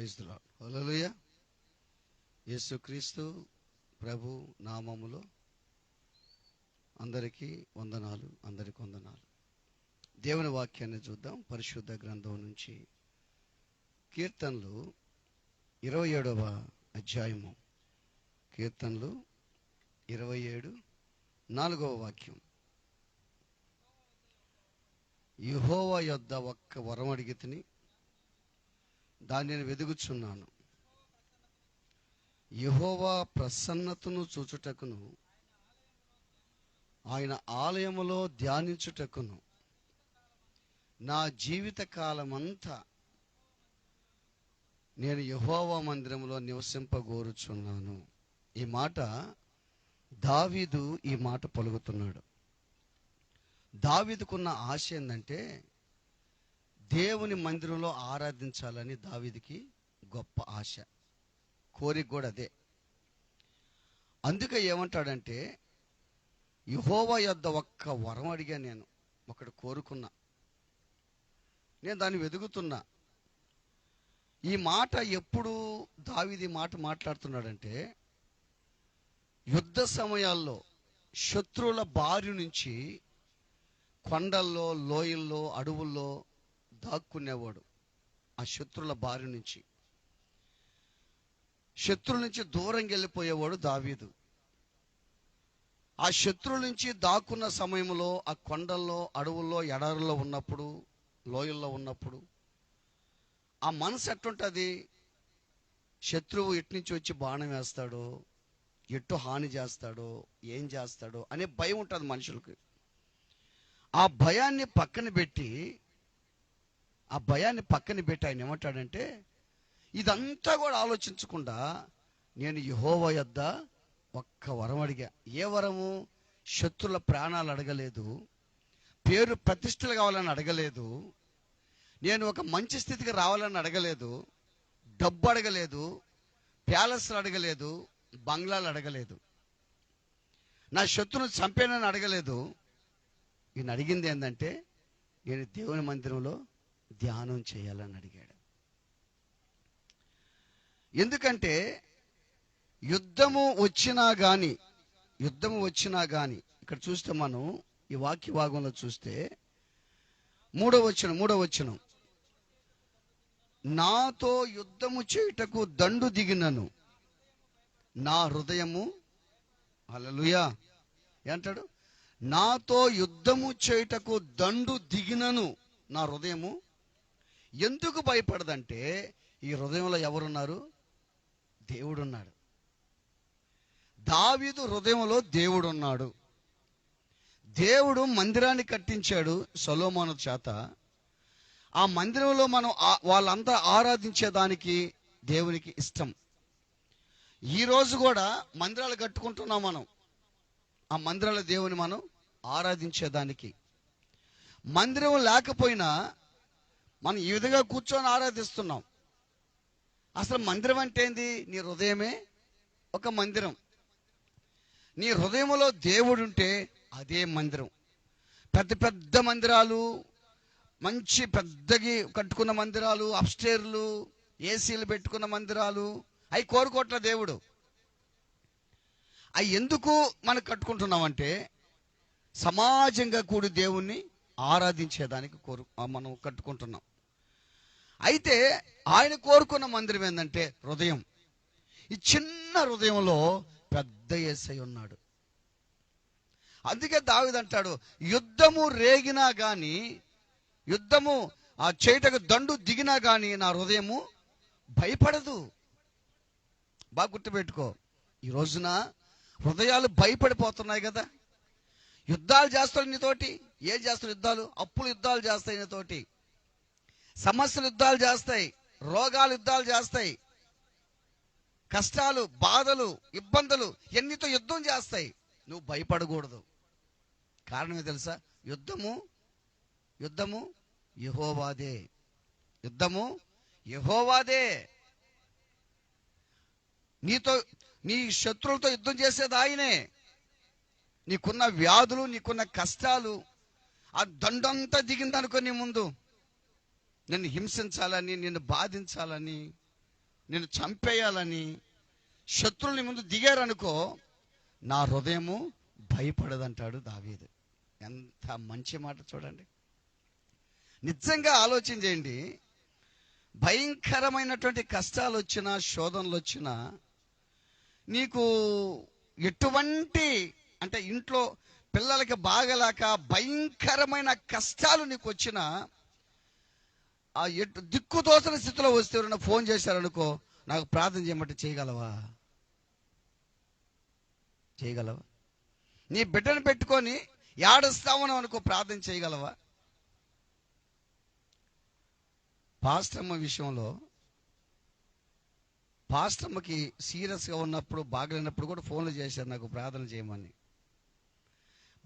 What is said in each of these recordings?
హల్లెలూయా యేసుక్రీస్తు ప్రభు నామములో అందరికీ వందనాలు అందరికి వందనాలు. దేవుని వాక్యాన్ని చూద్దాం. పరిశుద్ధ గ్రంథం నుంచి కీర్తనలు ఇరవై ఏడవ అధ్యాయము. కీర్తనలు ఇరవై ఏడు నాలుగవ వాక్యం. యుహోవ యొద్ద ఒక్క వరం అడిగితిని దాన్ని వెదుగుచున్నాను. యహోవా ప్రసన్నతను చూచుటకును ఆయన ఆలయములో ధ్యానించుటకును నా జీవిత కాలమంతా నేను యహోవా మందిరంలో నివసింపగోరుచున్నాను. ఈ మాట దావీదు ఈ మాట పలుకుతున్నాడు. దావీదుకున్న ఆశ ఏంటంటే దేవుని మందిరంలో ఆరాధించాలని దావిదికి గొప్ప ఆశ. కోరిక కూడా అదే. అందుకే ఏమంటాడంటే యహోవా యొద్ద ఒక్క వరం అడిగా నేను. ఒకటి కోరుకున్నా. నేను దాన్ని వెతుకుతున్నా. ఈ మాట ఎప్పుడు దావిది మాట మాట్లాడుతున్నాడంటే యుద్ధ సమయాల్లో శత్రువుల బారి నుంచి కొండల్లో లోయల్లో అడవుల్లో దాక్కునేవాడు ఆ శత్రువుల బారి నుంచి. శత్రువుల నుంచి దూరంగా వెళ్ళిపోయేవాడు దావీదు. ఆ శత్రువుల నుంచి దాక్కున్న సమయంలో ఆ కొండల్లో అడవుల్లో ఎడారుల్లో ఉన్నప్పుడు లోయల్లో ఉన్నప్పుడు ఆ మనసు ఎట్టుంటుంది శత్రువు ఎటు నుంచి వచ్చి బాణం వేస్తాడో ఎటు హాని చేస్తాడో ఏం చేస్తాడో అనే భయం ఉంటుంది మనుషులకి. ఆ భయాన్ని పక్కన పెట్టి ఆ భయాన్ని పక్కన పెట్టి ఆయన ఏమంటాడంటే ఇదంతా కూడా ఆలోచించకుండా నేను యహోవ యొద్ద ఒక్క వరం అడిగా. ఏ వరము? శత్రుల ప్రాణాలు అడగలేదు. పేరు ప్రతిష్టలు కావాలని అడగలేదు. నేను ఒక మంచి స్థితికి రావాలని అడగలేదు. డబ్బు అడగలేదు. ప్యాలెస్లు అడగలేదు. బంగ్లాలు అడగలేదు. నా శత్రువును చంపేనని అడగలేదు. ఈయన అడిగింది ఏంటంటే నేను దేవుని మందిరంలో ధ్యానం చేయాలని అడిగాడు. ఎందుకంటే యుద్ధము వచ్చినా గాని యుద్ధము వచ్చినా గాని ఇక్కడ చూస్తే మనం ఈ వాక్య భాగంలో చూస్తే మూడో వచనం మూడో వచనం. నాతో యుద్ధము చేయుటకు దండు దిగినను. నా హృదయము అలలుయా ఏంటాడు నాతో యుద్ధము చేయుటకు దండు దిగినను నా హృదయము ఎందుకు భయపడదంటే ఈ హృదయంలో ఎవరున్నారు? దేవుడున్నాడు. దావీదు హృదయంలో దేవుడున్నాడు. దేవుడు మందిరాన్ని కట్టించాడు సొలోమోను చేత. ఆ మందిరంలో మనం వాళ్ళంతా ఆరాధించేదానికి దేవునికి ఇష్టం. ఈరోజు కూడా మందిరాలు కట్టుకుంటున్నాం మనం. ఆ మందిరాల దేవుని మనం ఆరాధించేదానికి మందిరం లేకపోయినా మనం ఈ విధంగా కూర్చొని ఆరాధిస్తున్నాం. అసలు మందిరం అంటే ఏంది? నీ హృదయమే ఒక మందిరం. నీ హృదయంలో దేవుడు ఉంటే అదే మందిరం. పెద్ద పెద్ద మందిరాలు మంచి పెద్దగి కట్టుకున్న మందిరాలు అప్స్టేర్లు ఏసీలు పెట్టుకున్న మందిరాలు అవి కోరుకోట్ల దేవుడు. అవి ఎందుకు మనం కట్టుకుంటున్నామంటే సమాజంగా కూడి దేవుణ్ణి ఆరాధించేదానికి కోరు మనం కట్టుకుంటున్నాం. అయితే ఆయన కోరుకున్న మందిరం ఏంటంటే హృదయం. ఈ చిన్న హృదయంలో పెద్ద ఏసై ఉన్నాడు. అందుకే దావిదంటాడు యుద్ధము రేగినా కానీ యుద్ధము ఆ చేటకు దండు దిగినా కానీ నా హృదయము భయపడదు. బాగా గుర్తుపెట్టుకో ఈ రోజున హృదయాలు భయపడిపోతున్నాయి కదా. యుద్ధాలు చేస్తాడు నీతోటి ఏం చేస్తాడు యుద్ధాలు? అప్పులు యుద్ధాలు చేస్తాయి నీతోటి సమస్యలు యుద్ధాలు చేస్తాయి రోగాలు యుద్ధాలు చేస్తాయి కష్టాలు బాధలు ఇబ్బందులు ఎన్నితో యుద్ధం చేస్తాయి. నువ్వు భయపడకూడదు. కారణమే తెలుసా? యుద్ధము యుద్ధము యహోవాదే. యుద్ధము యహోవాదే. నీతో నీ శత్రువులతో యుద్ధం చేసేది ఆయనే. నీకున్న వ్యాధులు నీకున్న కష్టాలు ఆ దండంతా దిగిందనుకో నీ ముందు. నిన్ను హింసించాలని నిన్ను బాధించాలని నేను చంపేయాలని శత్రువుని ముందు దిగారనుకో నా హృదయము భయపడదంటాడు దావీదు. ఎంత మంచి మాట చూడండి. నిజంగా ఆలోచన చేయండి. భయంకరమైనటువంటి కష్టాలు వచ్చినా శోధనలు వచ్చినా నీకు ఎటువంటి అంటే ఇంట్లో పిల్లలకి బాగలేక భయంకరమైన కష్టాలు నీకు వచ్చినా ఆ ఎటు దిక్కుతోసిన స్థితిలో వస్తే ఎవరైనా ఫోన్ చేశారనుకో నాకు ప్రార్థన చేయమంటే చేయగలవా? చేయగలవా? నీ బిడ్డను పెట్టుకొని ఏడుస్తామని అనుకో ప్రార్థన చేయగలవా? పాశ్రమ విషయంలో పాశ్రమకి సీరియస్గా ఉన్నప్పుడు బాగలేనప్పుడు కూడా ఫోన్లు చేశారు నాకు ప్రార్థన చేయమని.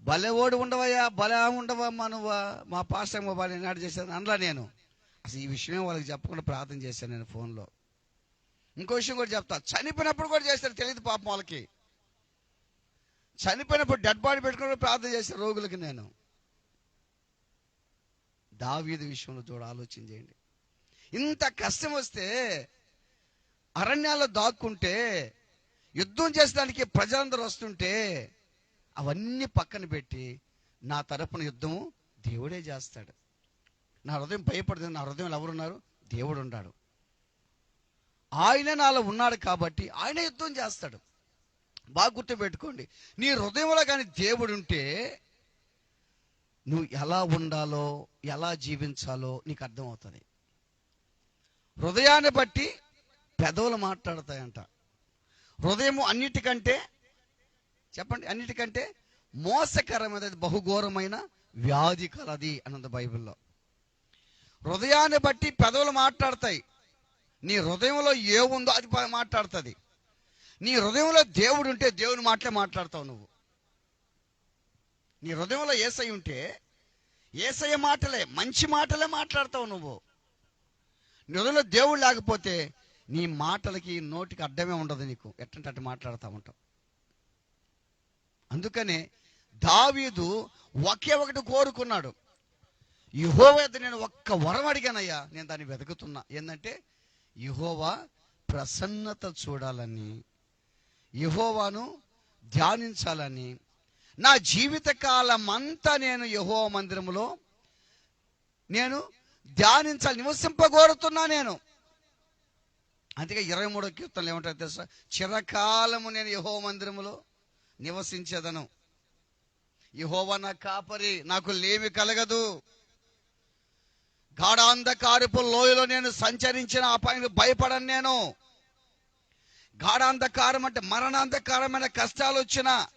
భలే ఉండవయ్యా భలే ఉండవా నువ్వా. మా పాశ్రమ బాగా నాడు చేశాను అనలా నేను. అసలు ఈ విషయం వాళ్ళకి చెప్పకుండా ప్రార్థన చేశాను నేను ఫోన్లో. ఇంకో విషయం కూడా చెప్తా. చనిపోయినప్పుడు కూడా చేస్తారు తెలియదు పాపం వాళ్ళకి. చనిపోయినప్పుడు డెడ్ బాడీ పెట్టుకుని ప్రార్థన చేశాను రోగులకి నేను. దావీది విషయంలో చూడ ఆలోచన చేయండి. ఇంత కష్టం వస్తే అరణ్యాల్లో దాక్కుంటే యుద్ధం చేసడానికి ప్రజలందరూ వస్తుంటే అవన్నీ పక్కన పెట్టి నా తరపున యుద్ధము దేవుడే చేస్తాడు. నా హృదయం భయపడుతుంది నా హృదయంలో ఎవరున్నారు దేవుడు ఉన్నాడు. ఆయన నాలో ఉన్నాడు కాబట్టి ఆయన యుద్ధం చేస్తాడు. బాగా గుర్తుపెట్టుకోండి. నీ హృదయంలో కానీ దేవుడు ఉంటే నువ్వు ఎలా ఉండాలో ఎలా జీవించాలో నీకు అర్థమవుతుంది. హృదయాన్ని బట్టి పెదవులు మాట్లాడతాయంట. హృదయము అన్నిటికంటే చెప్పండి అన్నిటికంటే మోసకరమైనది బహుఘోరమైన వ్యాధి కలది అన్నది బైబిల్లో. హృదయాన్ని బట్టి పెదవులు మాట్లాడతాయి. నీ హృదయంలో ఏముందో అది మాట్లాడుతుంది. నీ హృదయంలో దేవుడు ఉంటే దేవుని మాటలే మాట్లాడతావు నువ్వు. నీ హృదయంలో ఏసై ఉంటే ఏసయ్య మాటలే మంచి మాటలే మాట్లాడతావు నువ్వు. నీ హృదయంలో దేవుడు లేకపోతే నీ మాటలకి నోటికి అడ్డమే ఉండదు నీకు. ఎట్టంటే అట్టు మాట్లాడుతూ ఉంటావు. అందుకనే దావీదు ఒకే ఒకటి కోరుకున్నాడు. యహోవా నేను ఒక్క వరం అడిగానయ్యా నేను దాన్ని వెతుకుతున్నా. ఏంటంటే యహోవా ప్రసన్నత చూడాలని యహోవాను ధ్యానించాలని నా జీవిత కాలం అంతా నేను యహో మందిరములో నేను ధ్యానించాలి నివసింపగోరుతున్నా నేను. అందుకే ఇరవై మూడో కీర్తనలు ఏమంటారు తెలుసా? చిరకాలము నేను యహో మందిరములో నివసించేదను. యహోవా నా కాపరి నాకు లేమి కలగదు. గాఢాంధకారపు లోయలో నేను సంచరించిన అపాయానికి భయపడను నేను. గాఢాంధకారం అంటే మరణాంధకారమైన కష్టాలు వచ్చినా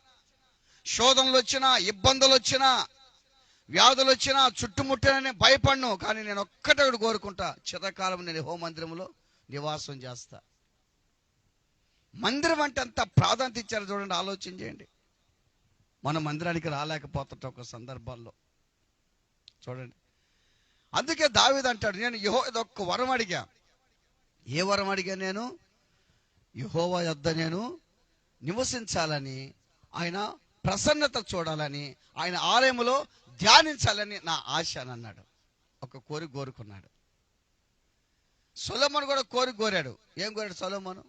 శోధనలు వచ్చినా ఇబ్బందులు వచ్చినా వ్యాధులు వచ్చినా చుట్టుముట్టిన భయపడను. కానీ నేను ఒక్కటొకటి కోరుకుంటా చిరకాలం నేను హోమందిరంలో నివాసం చేస్తా. మందిరం అంటే అంత ప్రాధాన్యత ఇచ్చారు చూడండి ఆలోచన చేయండి. మన మందిరానికి రాలేకపోతుంట ఒక సందర్భాల్లో చూడండి. అందుకే దావీదు అంటాడు నేను యహో ఒక్క వరం అడిగా. ఏ వరం అడిగా నేను? యహోవా యొద్ద నేను నివసించాలని ఆయన ప్రసన్నత చూడాలని ఆయన ఆలయంలో ధ్యానించాలని నా ఆశ అని అన్నాడు. ఒక కోరిక కోరుకున్నాడు సొలమన్ కూడా కోరిక కోరాడు ఏం కోరాడు సొలమను?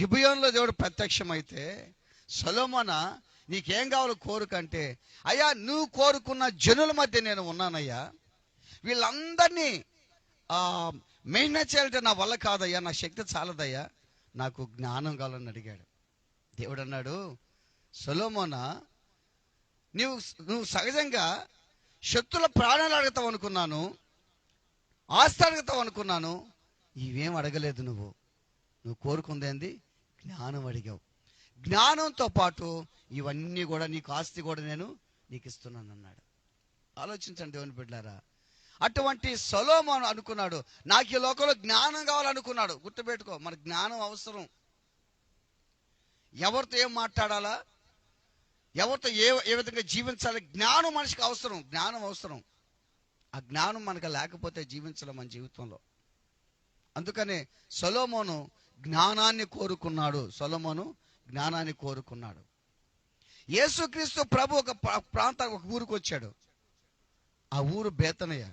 గిబియోన్లో దేవుడు ప్రత్యక్షమైతే సొలమన నీకేం కావాలో కోరుకంటే అయ్యా నువ్వు కోరుకున్న జనుల మధ్య నేను ఉన్నానయ్యా. వీళ్ళందరినీ మెయింటైన్ చేయాలంటే నా వల్ల కాదయ్యా నా శక్తి చాలదయ్యా నాకు జ్ఞానం కావాలని అడిగాడు. దేవుడు అన్నాడు సొలోమోనా నువ్వు నువ్వు సహజంగా శక్తుల ప్రాణాలు అడుగుతావు అనుకున్నాను ఆస్తి అడుగుతావు అనుకున్నాను ఇవేం అడగలేదు నువ్వు. నువ్వు కోరుకుందేంది జ్ఞానం అడిగావు. జ్ఞానంతో పాటు ఇవన్నీ కూడా నీకు ఆస్తి కూడా నేను నీకు ఇస్తున్నాను అన్నాడు ఆలోచించండి దేవుని బిడ్డారా అటువంటి సొలోమోను అనుకున్నాడు. నాకు ఈ లోకంలో జ్ఞానం కావాలనుకున్నాడు. గుర్తుపెట్టుకో మన జ్ఞానం అవసరం. ఎవరితో ఏం మాట్లాడాలా? ఎవరితో ఏ ఏ విధంగా జీవించాలి? జ్ఞానం మనిషికి అవసరం. జ్ఞానం అవసరం. ఆ జ్ఞానం మనకు లేకపోతే జీవించలేం మన జీవితంలో. అందుకనే సొలోమోను జ్ఞానాన్ని కోరుకున్నాడు. సొలోమోను జ్ఞానాన్ని కోరుకున్నాడు. యేసుక్రీస్తు ప్రభు ఒక ప్రాంతానికి ఒక ఊరికి వచ్చాడు. ఆ ఊరు బేతనయ్య.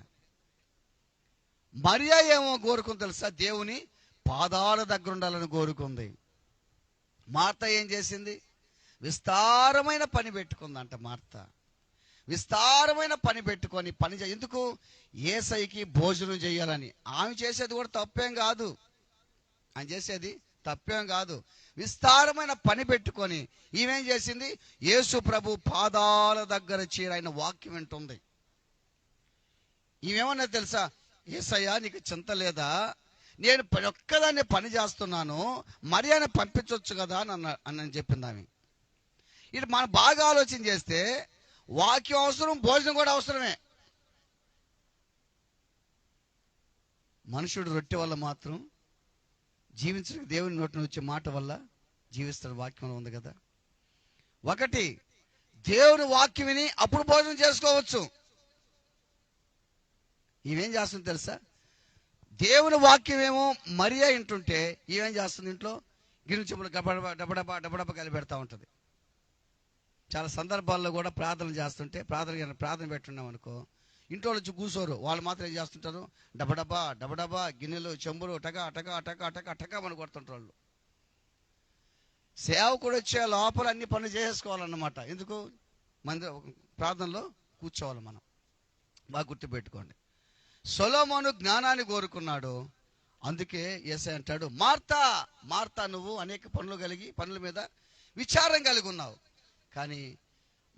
మరియా ఏమో కోరుకుని తెలుసా? దేవుని పాదాల దగ్గర ఉండాలని కోరుకుంది. మార్త ఏం చేసింది? విస్తారమైన పని పెట్టుకుందంట మార్త. విస్తారమైన పని పెట్టుకొని పని చే ఎందుకు? ఏసైకి భోజనం చేయాలని. ఆమె చేసేది కూడా తప్పేం కాదు. ఆమె చేసేది తప్పేం కాదు. విస్తారమైన పని పెట్టుకొని ఈమెం చేసింది? యేసు ప్రభు పాదాల దగ్గర చేరైన ఆయన వాక్యం వింటుంది. ఈమెమన్నా తెలుసా? ఏసయ్యా నీకు చింత లేదా? నేను ఒక్కదాన్ని పని చేస్తున్నాను మరి ఆయన పంపించవచ్చు కదా అని అన్న అని చెప్పింది ఆమె. ఇటు మనం బాగా ఆలోచన చేస్తే వాక్యం అవసరం భోజనం కూడా అవసరమే. మనుషుడు రొట్టె వల్ల మాత్రం జీవించడానికి దేవుని నోటి వచ్చే మాట వల్ల జీవిస్తాడు వాక్యంలో ఉంది కదా. ఒకటి దేవుని వాక్యం విని అప్పుడు భోజనం చేసుకోవచ్చు. ఈమెం చేస్తుంది తెలుసా? దేవుని వాక్యం ఏమో మరియా వింటుంటే ఈమెం చేస్తుంది ఇంట్లో? గిరి చెప్పులు గబడబ డబడబ డబడబ కలిపి పెడతా ఉంటుంది. చాలా సందర్భాల్లో కూడా ప్రార్థన చేస్తుంటే ప్రార్థన ప్రార్థన పెట్టున్నాం అనుకో ఇంట్లో వచ్చి కూర్చోరు వాళ్ళు మాత్రం ఏం చేస్తుంటారు? డబడబా డబడబా గిన్నెలు చెంబులు టకా టకా టకా టకా టకా అని కొడుతుంటారు వాళ్ళు. సేవకుడు వచ్చే లోపల అన్ని పనులు చేసేసుకోవాలన్నమాట. ఎందుకు? మంది ప్రార్థనలో కూర్చోవాలి మనం. బాగా గుర్తుపెట్టుకోండి. సొలోమోను జ్ఞానాన్ని కోరుకున్నాడు. అందుకే ఎస్ఐ అంటాడు మార్తా మార్తా నువ్వు అనేక పనులు కలిగి పనుల మీద విచారం కలిగి ఉన్నావు. కానీ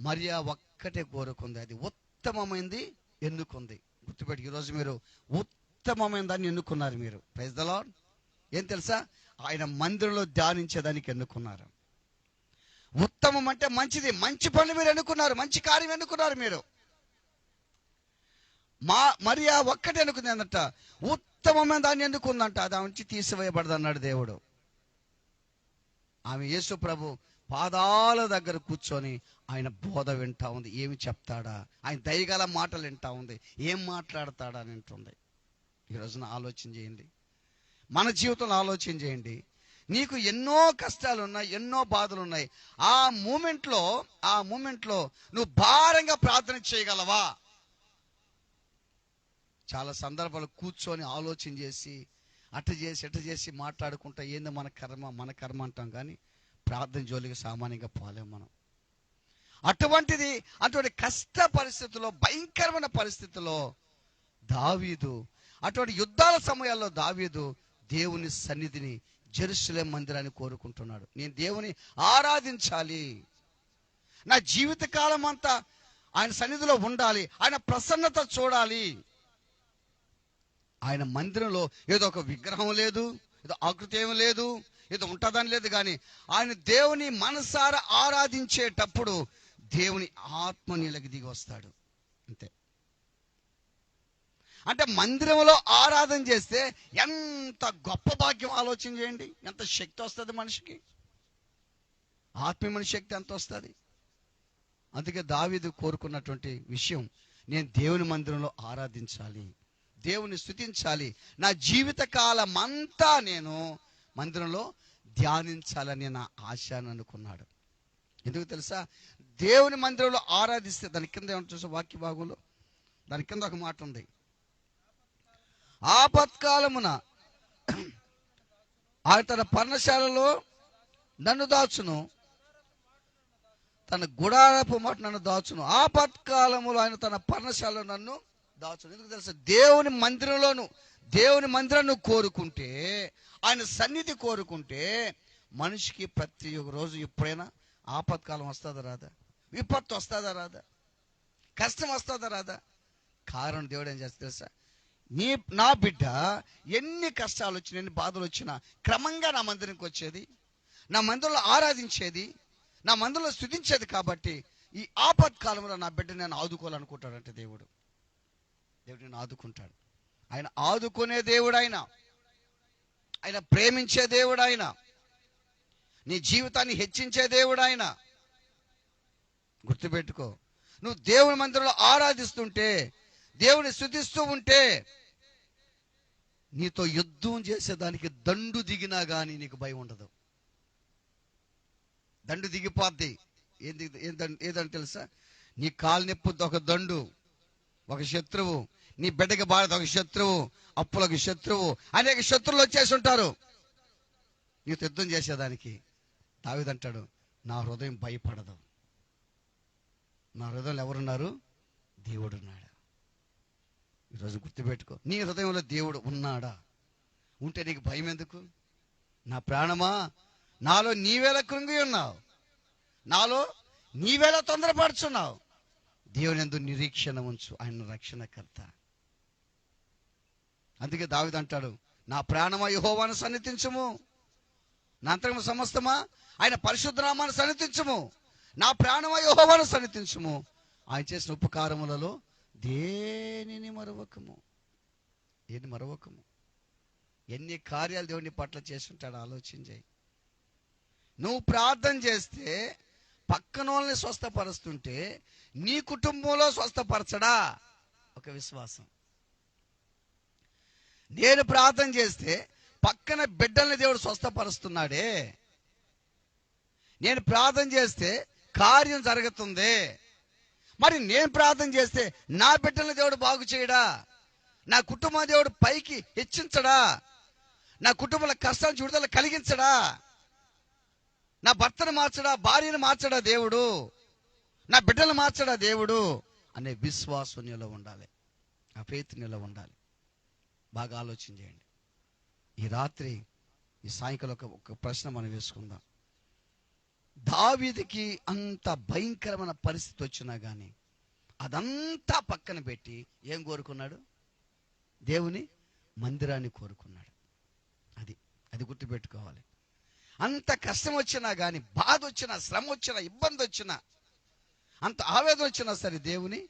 మరియా ఒక్కటే కోరుకుంది అది ఉత్తమమైంది ఎన్నుకుంది. గుర్తుపెట్టి ఈరోజు మీరు ఉత్తమమైన దాన్ని ఎన్నుకున్నారు మీరు. ప్రైజ్ ఏం తెలుసా? ఆయన మందిరంలో ధ్యానించేదానికి ఎన్నుకున్నారు. ఉత్తమం అంటే మంచిది మంచి పనులు మీరు ఎన్నుకున్నారు మంచి కార్యం ఎన్నుకున్నారు మీరు. మా మరియా ఒక్కటే ఎన్నుకుంది ఏంటంట ఉత్తమమైన దాన్ని ఎందుకుందంట అది ఆమె నుంచి తీసివేయబడదు అన్నాడు దేవుడు. ఆమె యేసు ప్రభు పాదాల దగ్గర కూర్చొని ఆయన బోధ వింటా ఉంది. ఏమి చెప్తాడా? ఆయన దయగల మాటలు వింటా ఉంది. ఏం మాట్లాడతాడా అని వింటుంది ఈరోజున ఆలోచన చేయండి. మన జీవితంలో ఆలోచన చేయండి. నీకు ఎన్నో కష్టాలు ఉన్నాయి ఎన్నో బాధలు ఉన్నాయి ఆ మూమెంట్లో ఆ మూమెంట్లో నువ్వు భారంగా ప్రార్థన చేయగలవా? చాలా సందర్భాలు కూర్చొని ఆలోచన చేసి అట్ట చేసి ఎట్ట చేసి మాట్లాడుకుంటా ఏంది మన కర్మ మన కర్మ అంటాం కానీ ప్రార్థన జోలికి సామాన్యంగా పోలేం మనం. అటువంటిది అటువంటి కష్ట పరిస్థితుల్లో భయంకరమైన పరిస్థితుల్లో దావీదు అటువంటి యుద్ధాల సమయాల్లో దావీదు దేవుని సన్నిధిని జెరుసలేం మందిరాన్ని కోరుకుంటున్నాడు. నేను దేవుని ఆరాధించాలి. నా జీవిత కాలం అంతా ఆయన సన్నిధిలో ఉండాలి. ఆయన ప్రసన్నత చూడాలి. ఆయన మందిరంలో ఏదో ఒక విగ్రహం లేదు ఏదో ఆకృతి ఏమీ లేదు ఏదో ఉంటుందని లేదు కానీ ఆయన దేవుని మనసారా ఆరాధించేటప్పుడు దేవుని ఆత్మ నీళ్ళకి దిగి వస్తాడు. అంతే. అంటే మందిరంలో ఆరాధన చేస్తే ఎంత గొప్ప భాగ్యం ఆలోచన చేయండి. ఎంత శక్తి వస్తుంది మనిషికి? ఆత్మీయమైన శక్తి ఎంత వస్తుంది? అందుకే దావీదు కోరుకున్నటువంటి విషయం నేను దేవుని మందిరంలో ఆరాధించాలి. దేవుని స్థుతించాలి నా జీవిత కాలం అంతా నేను మందిరంలో ధ్యానించాలని నా ఆశ అని అనుకున్నాడు. ఎందుకు తెలుసా? దేవుని మందిరంలో ఆరాధిస్తే దాని కింద ఏమంటే చూసా వాక్య భాగంలో? దాని కింద ఒక మాట ఉంది. ఆపత్కాలమున ఆయన తన పర్ణశాలలో నన్ను దాచును. తన గుడారపు మాట నన్ను దాచును. ఆపత్కాలములో ఆయన తన పర్ణశాలలో నన్ను దాచుడు ఎందుకు తెలుసు? దేవుని మందిరంలోను దేవుని మందిరాన్ని కోరుకుంటే ఆయన సన్నిధి కోరుకుంటే మనిషికి ప్రతి ఒక్క రోజు ఎప్పుడైనా ఆపత్కాలం వస్తుందా రాదా? విపత్తు వస్తుందా రాదా? కష్టం వస్తుందా రాదా? కారణం దేవుడు ఏం చేస్తా తెలుసా? నీ నా బిడ్డ ఎన్ని కష్టాలు వచ్చినా ఎన్ని బాధలు వచ్చినా క్రమంగా నా మందిరానికి వచ్చేది నా మందిరంలో ఆరాధించేది నా మందిరంలో స్థుతించేది కాబట్టి ఈ ఆపత్కాలంలో నా బిడ్డ నేను ఆదుకోవాలనుకుంటాడంటే దేవుడు. దేవుడు నేను ఆదుకుంటాడు. ఆయన ఆదుకునే దేవుడు ఆయన ఆయన ప్రేమించే దేవుడు ఆయన నీ జీవితాన్ని హెచ్చించే దేవుడు ఆయన గుర్తుపెట్టుకో. నువ్వు దేవుని మందిరంలో ఆరాధిస్తుంటే దేవుని శుద్ధిస్తూ ఉంటే నీతో యుద్ధం చేసేదానికి దండు దిగినా కానీ నీకు భయం ఉండదు. దండు దిగిపోద్ది. ఏంది దిగి ఏదంటే తెలుసా? నీ కాలు నొప్పి ఒక దండు ఒక శత్రువు. నీ బిడ్డకి బాధ ఒక శత్రువు. అప్పులకు శత్రువు. అనేక శత్రువులు వచ్చేసి ఉంటారు. నీకు యుద్ధం చేసేదానికి దావిదంటాడు నా హృదయం భయపడదు. నా హృదయంలో ఎవరున్నారు? దేవుడు ఉన్నాడు. ఈరోజు గుర్తుపెట్టుకో నీ హృదయంలో దేవుడు ఉన్నాడా? ఉంటే నీకు భయం ఎందుకు? నా ప్రాణమా? నాలో నీవేళ కృంగి ఉన్నావు. నాలో నీవేళ తొందరపడుచున్నావు దేవుని ఎందు నిరీక్షణ ఉంచు. ఆయన రక్షణకర్త. అందుకే దావిది అంటాడు నా ప్రాణమా యహోవాను సన్నిధించము? నా అంతరము సమస్తమా? ఆయన పరిశుద్ధనామాను సన్నిధించము? నా ప్రాణమా యహోవాను సన్నిధించము? ఆయన చేసిన ఉపకారములలో దేనిని మరవకము? ఏది మరవకము? ఎన్ని కార్యాలు దేవుని పట్ల చేస్తుంటాడు ఆలోచన చేయి. నువ్వు ప్రార్థన చేస్తే పక్కన వాళ్ళని స్వస్థపరుస్తుంటే నీ కుటుంబంలో స్వస్థపరచడా? ఒక విశ్వాసం. నేను ప్రార్థన చేస్తే పక్కన బిడ్డల్ని దేవుడు స్వస్థపరుస్తున్నాడే. నేను ప్రార్థన చేస్తే కార్యం జరుగుతుంది. మరి నేను ప్రార్థన చేస్తే నా బిడ్డల్ని దేవుడు బాగు చేయడా? నా కుటుంబ దేవుడు పైకి హెచ్చించడా? నా కుటుంబంలో కష్టాలు చూడదల కలిగించడా? నా భర్తను మార్చడా? భార్యను మార్చడా దేవుడు? నా బిడ్డలు మార్చడా దేవుడు? అనే విశ్వాసం నీలో ఉండాలి. ఆ ఫెయిత్ నీలో ఉండాలి. బాగా ఆలోచన చేయండి. ఈ రాత్రి ఈ సాయంకాలం ఒక ఒక ప్రశ్న మనం వేసుకుందాం. దావీదికి అంత భయంకరమైన పరిస్థితి వచ్చినా కానీ అదంతా పక్కన పెట్టి ఏం కోరుకున్నాడు? దేవుని మందిరాన్ని కోరుకున్నాడు. అది అది గుర్తుపెట్టుకోవాలి. అంత కష్టం వచ్చినా కానీ బాధ వచ్చినా శ్రమ వచ్చినా ఇబ్బంది వచ్చినా అంత ఆవేదన వచ్చినా సరే దేవుని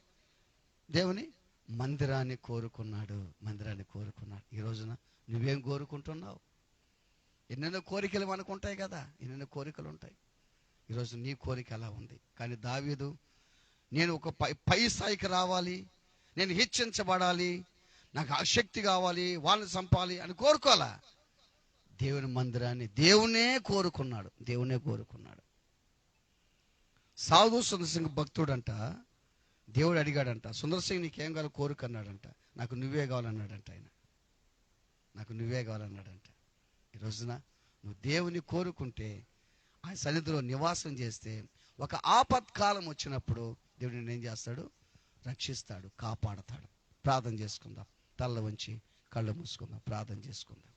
దేవుని మందిరాన్ని కోరుకున్నాడు మందిరాన్ని కోరుకున్నాడు. ఈ రోజున నువ్వేం కోరుకుంటున్నావు? ఎన్నెన్నో కోరికలు మనకు ఉంటాయి కదా ఎన్నెన్నో కోరికలు ఉంటాయి ఈరోజు నీ కోరిక అలా ఉంది. కానీ దావీదు నేను ఒక పై పై స్థాయికి రావాలి నేను హెచ్చించబడాలి నాకు ఆశక్తి కావాలి వాళ్ళని చంపాలి అని కోరుకోవాలా? దేవుని మందిరాన్ని దేవునే కోరుకున్నాడు దేవునే కోరుకున్నాడు. సాధు సుందర్ సింగ్ భక్తుడంట. దేవుడు అడిగాడంట సుందర్ సింగ్ నీకేం కావాలి కోరిక అన్నాడంట. నాకు నువ్వే కావాలన్నాడంట ఆయన. నాకు నువ్వే కావాలన్నాడంట. ఈ రోజున నువ్వు దేవుని కోరుకుంటే ఆయన సన్నిధిలో నివాసం చేస్తే ఒక ఆపత్కాలం వచ్చినప్పుడు దేవుడు నిన్ను ఏం చేస్తాడు? రక్షిస్తాడు కాపాడతాడు. ప్రార్థన చేసుకుందాం. తల్ల వంచి కళ్ళు మూసుకుందాం. ప్రార్థన చేసుకుందాం.